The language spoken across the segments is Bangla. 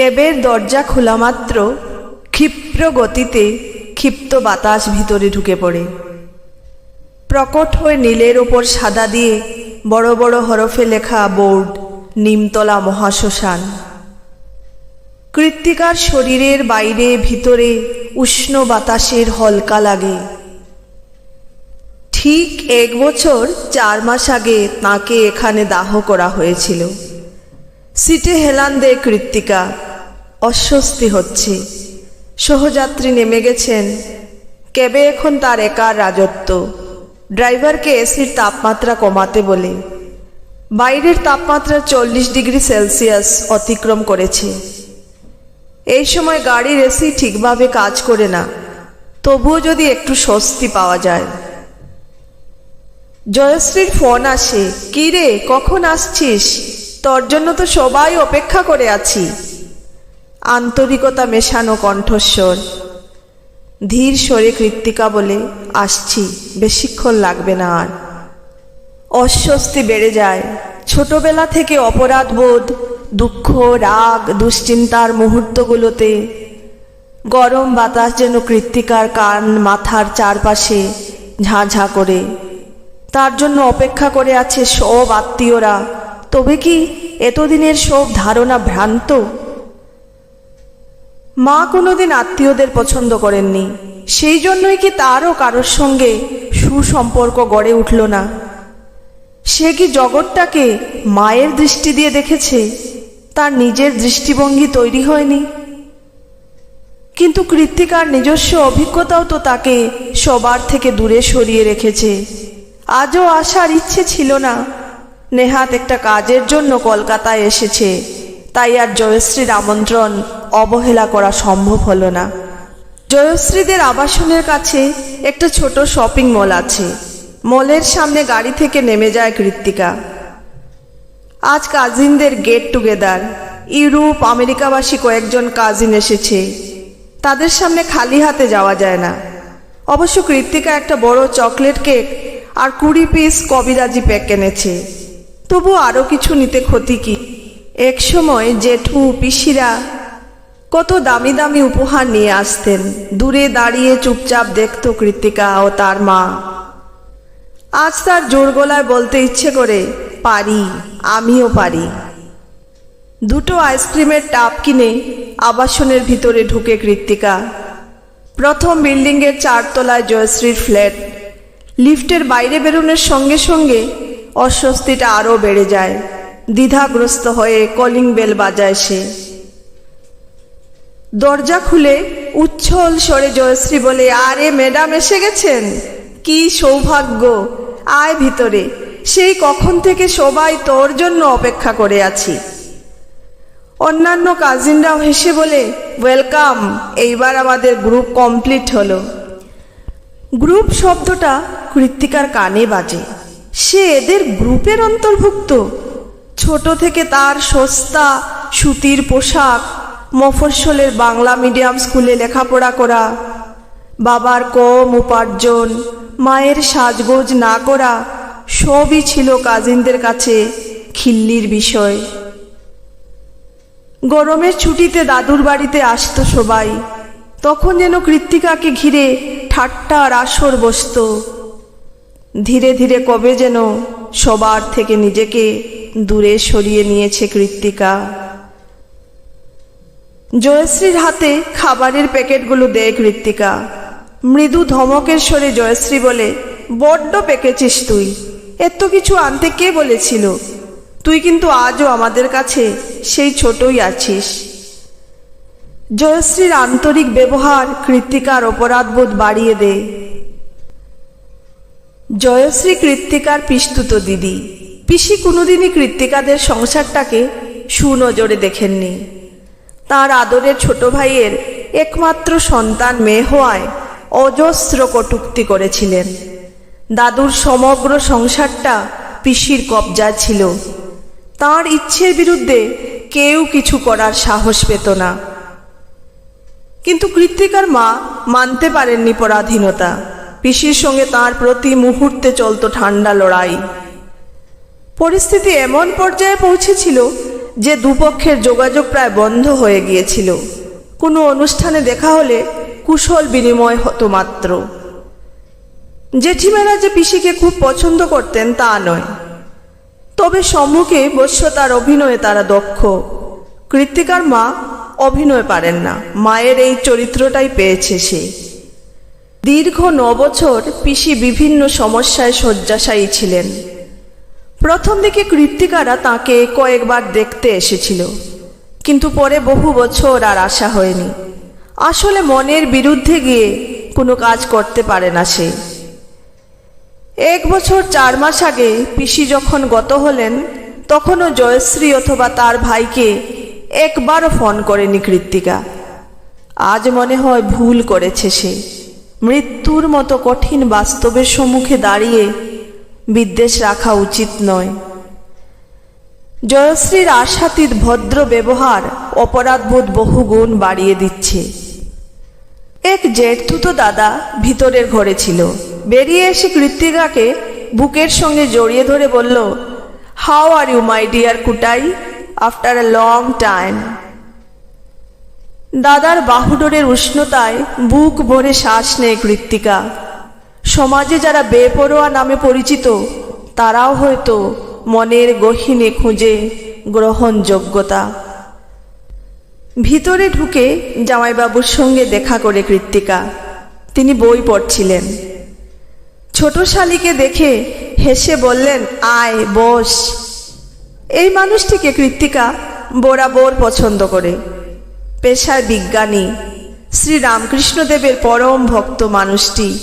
ক্যাবের দরজা খোলা মাত্র, ক্ষিপ্র গতিতে ক্ষিপ্ত বাতাস ভিতরে ঢুকে পড়ে। প্রকট হয়ে নীলের ওপর সাদা দিয়ে বড় বড় হরফে লেখা বোর্ড, নিমতলা মহাশ্মশান। কৃত্তিকার শরীরের বাইরে ভিতরে উষ্ণ বাতাসের হলকা লাগে। ঠিক এক বছর চার মাস আগে তাকে এখানে দাহ করা হয়েছিল। সিটে হেলান দে কৃত্তিকা। অস্বস্তি হচ্ছে। সহযাত্রী নেমে গেছেন। ক্যাবে এখন তার একার রাজত্ব? ড্রাইভারকে এসির তাপমাত্রা কমাতে বলে। বাইরের তাপমাত্রা চল্লিশ ডিগ্রি সেলসিয়াস অতিক্রম করেছে। এই সময় গাড়ির এসি ঠিকভাবে কাজ করে না। তবুও যদি একটু স্বস্তি পাওয়া যায়। জয়শ্রীর ফোন আসে, কি রে, কখন আসছিস? তোর জন্য তো সবাই অপেক্ষা করে আছি। আন্তরিকতা মেশানো কণ্ঠস্বর। ধীর স্বরে কৃত্তিকা বলে, আসছি, বেশিক্ষণ লাগবে না আর। অস্বস্তি বেড়ে যায়। ছোটবেলা থেকে অপরাধ বোধ দুঃখ, রাগ, দুশ্চিন্তার মুহূর্তগুলোতে গরম বাতাস যেন কৃত্তিকার কান মাথার চারপাশে ঝাঁ ঝাঁ করে। তার জন্য অপেক্ষা করে আছে সব আত্মীয়রা। তবে কি এতদিনের সব ধারণা ভ্রান্ত? মা কোনোদিন আত্মীয়দের পছন্দ করেননি। সেই জন্যই কি তারও কারোর সঙ্গে সুসম্পর্ক গড়ে উঠল না। সে কি জগৎটাকে মায়ের দৃষ্টি দিয়ে দেখেছে? তার নিজের দৃষ্টিভঙ্গি তৈরি হয়নি। কিন্তু কৃত্তিকার নিজস্ব অভিজ্ঞতাও তো তাকে সবার থেকে দূরে সরিয়ে রেখেছে। আজও আসার ইচ্ছে ছিল না। নেহাত একটা কাজের জন্য কলকাতায় এসেছে। তাই আর জয়শ্রীর আমন্ত্রণ অবহেলা করা সম্ভব হলো না। জয়শ্রীদের আবাসনের কাছে একটা ছোট শপিং মল আছে। মলের সামনে গাড়ি থেকে নেমে যায় কৃত্তিকা। আজ কাজিনদের গেট টুগেদার। ইউরোপ, আমেরিকাবাসী কয়েকজন কাজিন এসেছে। তাদের সামনে খালি হাতে যাওয়া যায় না। অবশ্য কৃত্তিকা একটা বড় চকলেট কেক আর কুড়ি পিস কবিরাজি প্যাক এনেছে। তবু আরও কিছু নিতে ক্ষতি কি? এক সময় জেঠু, পিসিরা কত দামি দামি উপহার নিয়ে আসতেন। দূরে দাঁড়িয়ে চুপচাপ দেখত কৃত্তিকা ও তার মা। আজ তার জোর গলায় বলতে ইচ্ছে করে, পারি, আমিও পারি। দুটো আইসক্রিমের টাপ কিনে আবাসনের ভিতরে ঢুকে কৃত্তিকা। প্রথম বিল্ডিংয়ের চারতলায় জয়শ্রীর ফ্ল্যাট। লিফটের বাইরে বেরোনোর সঙ্গে সঙ্গে অস্বস্তিটা আরও বেড়ে যায়। দ্বিধাগ্রস্ত হয়ে কলিং বেল বাজায় সে। দরজা খুলে উচ্ছল স্বরে জয়শ্রী বলে, আরে ম্যাডাম এসে গেছেন? কি সৌভাগ্য। আয় ভিতরে। সেই কখন থেকে সবাই তোর জন্য অপেক্ষা করে আছি। অন্যান্য কাজিনরাও হেসে বলে, ওয়েলকাম। এইবার আমাদের গ্রুপ কমপ্লিট হলো। গ্রুপ শব্দটা কৃত্তিকার কানে বাজে। সে এদের গ্রুপের অন্তর্ভুক্ত। ছোট থেকে তার সস্তা সুতির পোশাক মফস্বলের বাংলা মিডিয়াম স্কুলে লেখাপড়া করা। বাবার কম উপার্জন, মায়ের সাজগোজ না করা সবই ছিল কাজিনদের কাছে খিল্লির বিষয়। গরমের ছুটিতে দাদুর বাড়িতে আসতো সবাই। তখন যেন কৃত্তিকাকে ঘিরে ঠাট্টা আর আসর বসত। ধীরে ধীরে কবে যেন সবার থেকে নিজেকে দূরে সরিয়ে নিয়েছে কৃত্তিকা। জয়শ্রীর হাতে খাবারের প্যাকেটগুলো দেয় কৃত্তিকা মৃদু ধমকের স্বরে জয়শ্রী বলে, বড্ড পেকেছিস তুই। এত কিছু আনতে কে বলেছিল? তুই কিন্তু আজও আমাদের কাছে সেই ছোটই আছিস। জয়শ্রীর আন্তরিক ব্যবহার কৃত্তিকার অপরাধবোধ বাড়িয়ে দেয় জয়শ্রী কৃত্তিকার পিস্তুত দিদি। পিসি কোনোদিনই কৃত্তিকাদের সংসারটাকে সুনজরে দেখেননি। তার আদরের ছোট ভাইয়ের একমাত্র সন্তান মেয়ে হওয়ায় অজস্র কটুক্তি করেছিলেন। দাদুর সমগ্র সংসারটা পিসির কবজা ছিল। তার ইচ্ছের বিরুদ্ধে কেউ কিছু করার সাহস পেত না। কিন্তু কৃত্তিকার মা মানতে পারেননি পরাধীনতা পিসির সঙ্গে তার প্রতি মুহূর্তে চলতো ঠান্ডা লড়াই। পরিস্থিতি এমন পর্যায়ে পৌঁছেছিল যে দুপক্ষের যোগাযোগ প্রায় বন্ধ হয়ে গিয়েছিল। কোনো অনুষ্ঠানে দেখা হলে কুশল বিনিময় হতো মাত্র। জেঠিমারা যে পিসিকে খুব পছন্দ করতেন তা নয়। তবে সম্মুখে বস্য তার অভিনয়ে তারা দক্ষ। কৃত্তিকার মা অভিনয় পারেন না। মায়ের এই চরিত্রটাই পেয়েছে সে। দীর্ঘ ন বছর পিসি বিভিন্ন সমস্যায় শয্যাশায়ী ছিলেন। প্রথম দিকে কৃত্তিকারা তাকে কয়েকবার দেখতে এসেছিল। কিন্তু পরে বহু বছর আর আসা হয়নি। আসলে মনের বিরুদ্ধে গিয়ে কোনো কাজ করতে পারে না সে। এক বছর চার মাস আগে পিসি যখন গত হলেন, তখনও জয়শ্রী অথবা তার ভাইকে একবারও ফোন করেনি কৃত্তিকা। আজ মনে হয় ভুল করেছে সে। মৃত্যুর মতো কঠিন বাস্তবের সম্মুখে দাঁড়িয়ে বিদ্বেষ রাখা উচিত নয়। জয়শ্রীর আশাতীত ভদ্র ব্যবহার অপরাধবোধ বহুগুণ বাড়িয়ে দিচ্ছে। এক জেঠতুতো দাদা ভিতরের ঘরে ছিল। বেরিয়ে এসে কৃত্তিকাকে বুকের সঙ্গে জড়িয়ে ধরে বলল, how are you, my dear Kutai, after a long time. দাদার বাহুডোরের উষ্ণতায় বুক ভরে শ্বাস নেয় কৃত্তিকা। সমাজে যারা বেপরোয়া নামে পরিচিত, তারাও হয়তো মনের গহীনে খুঁজে গ্রহণযোগ্যতা। ভিতরে ঢুকে জামাইবাবুর সঙ্গে দেখা করে কৃত্তিকা। তিনি বই পড়ছিলেন। ছোট শালিকে দেখে হেসে বললেন, আয়, বস। এই মানুষটিকে কৃত্তিকা বরাবর পছন্দ করে। পেশায় বিজ্ঞানী শ্রী রামকৃষ্ণদেবের পরম ভক্ত মানুষটি।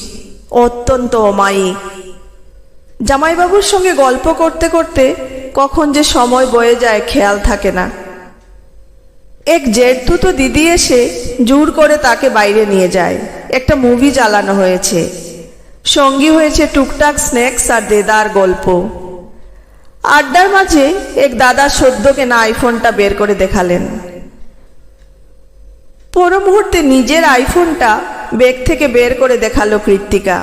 অত্যন্ত অমায়িক জামাইবাবুর সঙ্গে গল্প করতে করতে কখন যে সময় বয়ে যায় খেয়াল থাকে না। এক জেঠতুতো দিদি এসে জোর করে তাকে বাইরে নিয়ে যায়। একটা মুভি চালানো হয়েছে। সঙ্গী হয়েছে টুকটাক স্ন্যাক্স আর দেদার গল্প। আড্ডার মাঝে এক দাদা সদ্য কেনা আইফোনটা বের করে দেখালেন। পর মুহূর্তে নিজের আইফোনটা ব্যাগ থেকে বের করে দেখাল কৃত্তিকা।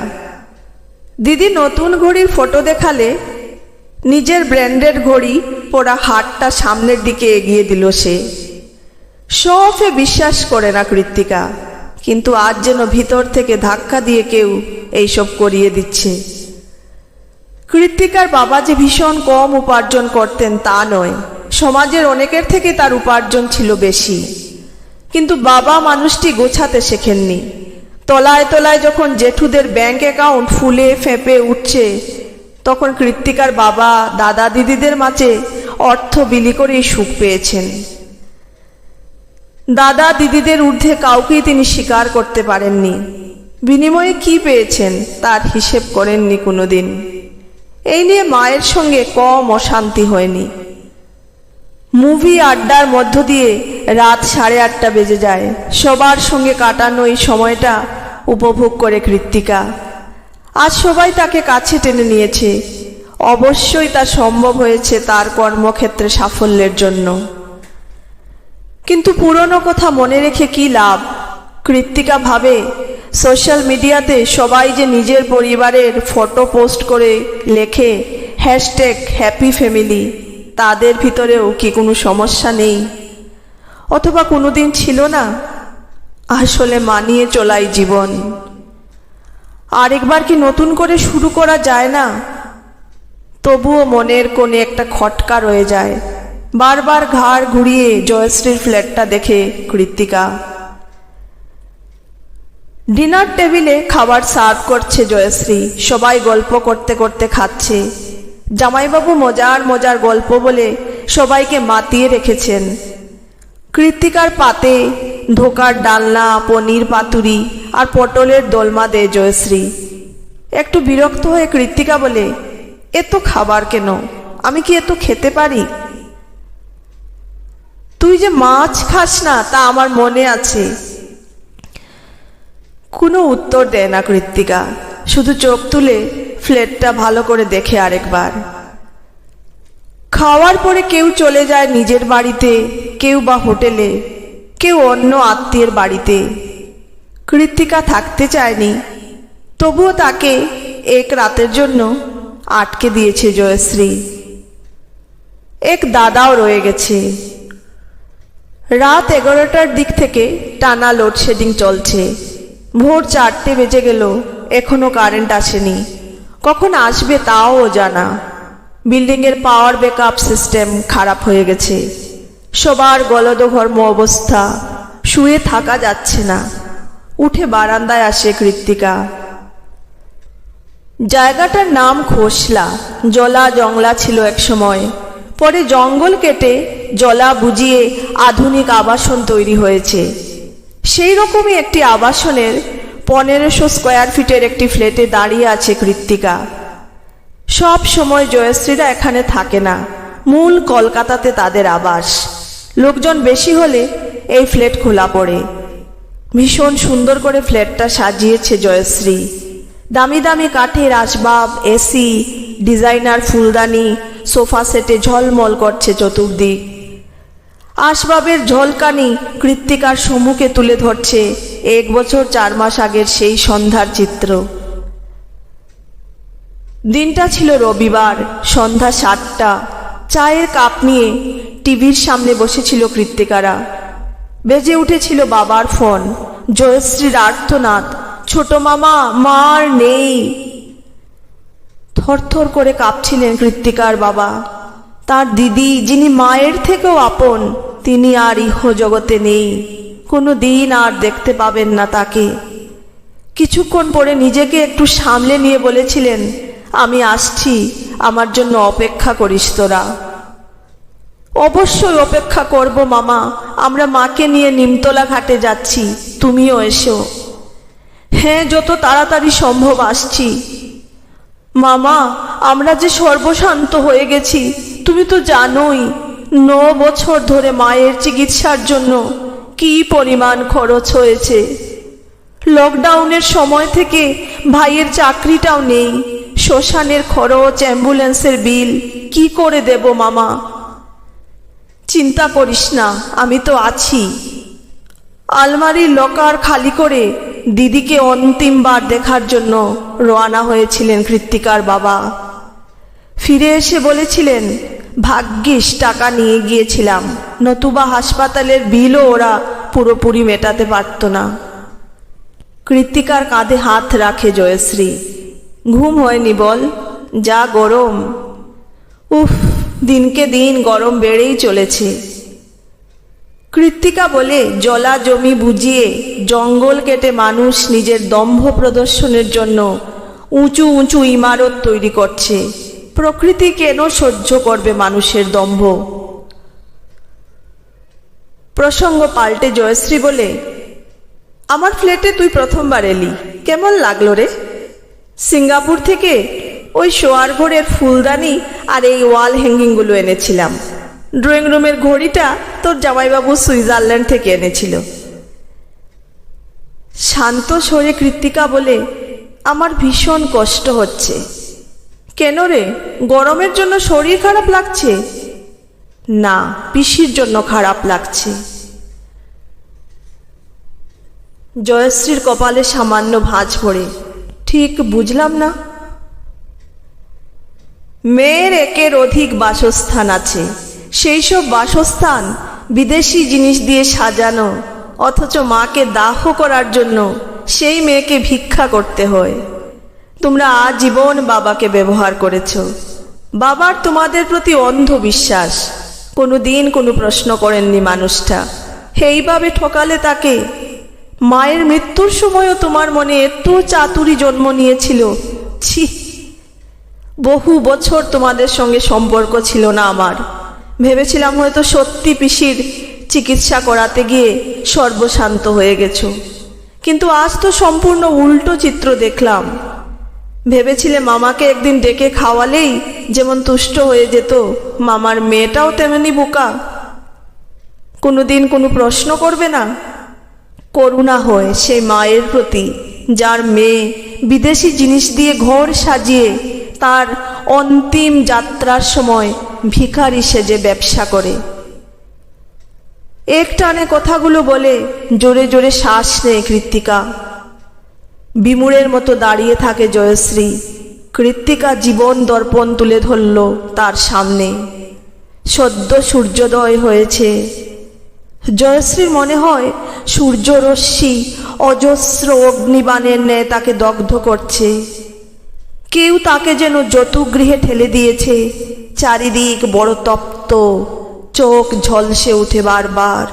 দিদি নতুন ঘড়ির ফটো দেখালে নিজের ব্র্যান্ডের ঘড়ি পরা হাতটা সামনের দিকে এগিয়ে দিল সে। সফে বিশ্বাস করে না কৃত্তিকা, কিন্তু আজ যেন ভিতর থেকে ধাক্কা দিয়ে কেউ এইসব করিয়ে দিচ্ছে। কৃত্তিকার বাবা যে ভীষণ কম উপার্জন করতেন তা নয়, সমাজের অনেকের থেকে তার উপার্জন ছিল বেশি। কিন্তু বাবা মানুষটি গোছাতে শেখেননি। তলায় তলায় যখন জেঠুদের ব্যাংক অ্যাকাউন্ট ফুলে ফেঁপে উঠছে, তখন কৃত্তিকার বাবা, দাদা দিদিদের মাঝে অর্থ বিলি করেই সুখ পেয়েছেন। দাদা দিদিদের ঊর্ধ্বে কাউকেই তিনি স্বীকার করতে পারেননি। বিনিময়ে কি পেয়েছেন তার হিসেব করেননি কোনোদিন। এই নিয়ে মায়ের সঙ্গে কম অশান্তি হয়নি। মুভি আড্ডার মধ্য দিয়ে রাত সাড়ে আটটা বেজে যায়। সবার সঙ্গে কাটানো এই সময়টা উপভোগ করে কৃত্তিকা। আজ সবাই তাকে কাছে টেনে নিয়েছে। অবশ্যই তা সম্ভব হয়েছে তার কর্মক্ষেত্রে সাফল্যের জন্য। কিন্তু পুরনো কথা মনে রেখে কি লাভ? কৃত্তিকা ভাবে, সোশ্যাল মিডিয়াতে সবাই যে নিজের পরিবারের ফটো পোস্ট করে লেখে হ্যাশট্যাগ হ্যাপি ফ্যামিলি, তাদের ভিতরেও কি কোনো সমস্যা নেই? অথবা কোনোদিন ছিল না? আসলে মানিয়ে চলাই জীবন। আরেকবার কি নতুন করে শুরু করা যায় না? তবুও মনের কোণে একটা খটকা রয়ে যায়। বারবার ঘাড় ঘুরিয়ে জয়শ্রীর ফ্ল্যাটটা দেখে কৃত্তিকা। ডিনার টেবিলে খাবার সার্ভ করছে জয়শ্রী। সবাই গল্প করতে করতে খাচ্ছে। জামাইবাবু মজার মজার গল্প বলে সবাইকে মাতিয়ে রেখেছেন। কৃত্তিকার পাতে ধোকার ডালনা, পনির পাতুরি আর পটলের দোলমা দেয় জয়শ্রী। একটু বিরক্ত হয়ে কৃত্তিকা বলে, এত খাবার কেন? আমি কি এত খেতে পারি? তুই যে মাছ খাস না, তা আমার মনে আছে। কোনো উত্তর দেয় না কৃত্তিকা। শুধু চোখ তুলে ফ্লেটটা ভালো করে দেখে আরেকবার। খাওয়ার পরে কেউ চলে যায় নিজের বাড়িতে, কেউ বা হোটেলে, কেউ অন্য আত্মীয়ের বাড়িতে। কৃত্তিকা থাকতে চায়নি। তবুও তাকে এক রাতের জন্য আটকে দিয়েছে জয়শ্রী। এক দাদাও রয়ে গেছে। রাত এগারোটার দিক থেকে টানা লোডশেডিং চলছে। ভোর চারটে বেজে গেল এখনও কারেন্ট আসেনি। কখন আসবে তাও জানা। বিল্ডিংয়ের পাওয়ার ব্যাকআপ সিস্টেম খারাপ হয়ে গেছে। সবার গলদঘর্ম অবস্থা, শুয়ে থাকা যাচ্ছে না। উঠে বারান্দায় আসে কৃত্তিকা। জায়গাটার নাম খোসলা, জলা জংলা ছিল এক সময়। পরে জঙ্গল কেটে জলা বুঝিয়ে আধুনিক আবাসন তৈরি হয়েছে। সেই রকমই একটি আবাসনের পনেরোশো স্কোয়ার ফিটের একটি ফ্ল্যাটে দাঁড়িয়ে আছে কৃত্তিকা। সব সময় জয়শ্রীরা এখানে থাকে না। মূল কলকাতাতে তাদের আবাস। লোকজন বেশি হলে এই ফ্ল্যাট খোলা পড়ে। ভীষণ সুন্দর করে ফ্ল্যাটটা সাজিয়েছে জয়শ্রী। দামি দামি কাঠের আসবাব, এসি, ডিজাইনার ফুলদানি, সোফা সেটে ঝলমল করছে চতুর্দিক। আসবাবের ঝলকানি কৃত্তিকার সম্মুখে তুলে ধরছে এক বছর চার মাস আগের সেই সন্ধ্যার চিত্র। দিনটা ছিল রবিবার, সন্ধ্যা সাতটা। চায়ের কাপ নিয়ে টিভির সামনে বসেছিল কৃত্তিকারা। বেজে উঠেছিল বাবার ফোন। জয়শ্রীর আর্তনাদ ছোট মামা, মার নেই। থরথর করে কাঁপছিলেন কৃত্তিকার বাবা। তার দিদি, যিনি মায়ের থেকেও আপন, তিনি আর ইহ জগতে নেই। কোনো দিন আর দেখতে পাবেন না তাকে। কিছুক্ষণ পরে নিজেকে একটু সামলে নিয়ে বলেছিলেন আমি আসছি, আমার জন্য অপেক্ষা করিস তোরা। অবশ্যই অপেক্ষা করব মামা, আমরা মাকে নিয়ে নিমতলা ঘাটে যাচ্ছি, তুমিও এসো। হ্যাঁ যত তাড়াতাড়ি সম্ভব আসছি। মামা, আমরা যে সর্বশান্ত হয়ে গেছি, তুমি তো জানোই, ন বছর ধরে মায়ের চিকিৎসার জন্য কি পরিমাণ খরচ হয়েছে। লকডাউনের সময় থেকে ভাইয়ের চাকরিটাও নেই। শ্মশানের খরচ, অ্যাম্বুলেন্সের বিল, কি করে দেব মামা? চিন্তা করিস না, আমি তো আছি। আলমারির লকার খালি করে দিদিকে অন্তিমবার দেখার জন্য রওনা হয়েছিলেন কৃত্তিকার বাবা। ফিরে এসে বলেছিলেন, ভাগ্যিস, টাকা নিয়ে গিয়েছিলাম। নতুবা হাসপাতালের বিলও ওরা পুরোপুরি মেটাতে পারত না। কৃত্তিকার কাঁধে হাত রাখে জয়শ্রী। ঘুম হয়নি বল, যা গরম। উফ, দিনকে দিন গরম বেড়েই চলেছে। কৃত্তিকা বলে, জলা জমি বুঝিয়ে জঙ্গল কেটে মানুষ নিজের দম্ভ প্রদর্শনের জন্য উঁচু উঁচু ইমারত তৈরি করছে। প্রকৃতি কেন সহ্য করবে মানুষের দম্ভ? প্রসঙ্গ পাল্টে জয়শ্রী বলে, আমার ফ্ল্যাটে তুই প্রথমবার এলি, কেমন লাগল রে? সিঙ্গাপুর থেকে ওই শোয়ার ঘরের ফুলদানি আর এই ওয়াল হ্যাঙ্গিংগুলো এনেছিলাম। ড্রয়িং রুমের ঘড়িটা তোর জামাইবাবু সুইজারল্যান্ড থেকে এনেছিল। শান্ত স্বরে কৃত্তিকা বলে, আমার ভীষণ কষ্ট হচ্ছে। কেন রে? গরমের জন্য শরীর খারাপ লাগছে? না, পিসির জন্য খারাপ লাগছে। জয়শ্রীর কপালে সামান্য ভাঁজ পড়ে। ঠিক বুঝলাম না। মেয়ের একের অধিক বাসস্থান আছে। সেই সব বাসস্থান বিদেশি জিনিস দিয়ে সাজানো, অথচ মাকে দাহ করার জন্য সেই মেয়েকে ভিক্ষা করতে হয়। তোমরা আজীবন বাবাকে ব্যবহার করেছ। বাবার তোমাদের প্রতি অন্ধ বিশ্বাস কোনো দিন কোনো প্রশ্ন করেননি মানুষটা। এইভাবে ঠকালে তাকে মায়ের মৃত্যুর সময়ও তোমার মনে এত চাতুরি জন্ম নিয়েছিল। ছি, বহু বছর তোমাদের সঙ্গে সম্পর্ক ছিল না আমার। ভেবেছিলাম হয়তো সত্যি পিসির চিকিৎসা করাতে গিয়ে সর্বশান্ত হয়ে গেছো। কিন্তু আজ তো সম্পূর্ণ উল্টো চিত্র দেখলাম। ভেবেছিলে মামাকে একদিন ডেকে খাওয়ালেই যেমন তুষ্ট হয়ে যেত, মামার মেয়েটাও তেমনি বোকা। কোনোদিন কোনো প্রশ্ন করবে না? করুণা হয় সেই মায়ের প্রতি, যার মেয়ে বিদেশি জিনিস দিয়ে ঘর সাজিয়ে তার অন্তিম যাত্রার সময় ভিখারি সেজে ব্যবসা করে। এক টানে কথাগুলো বলে, জোরে জোরে শ্বাস নেয় কৃত্তিকা। বিমুরের মতো দাঁড়িয়ে থাকে জয়শ্রী। কৃত্তিকা জীবন দর্পণ তুলে ধরল তার সামনে। সদ্য সূর্যোদয় হয়েছে। জয়শ্রীর মনে হয় সূর্যরশ্মি অজস্র অগ্নিবাণের ন্যায় তাকে দগ্ধ করছে। কেউ তাকে যেন যতুগৃহে ঠেলে দিয়েছে। চারিদিক বড় তপ্ত, চোখ ঝলসে উঠে বারবার।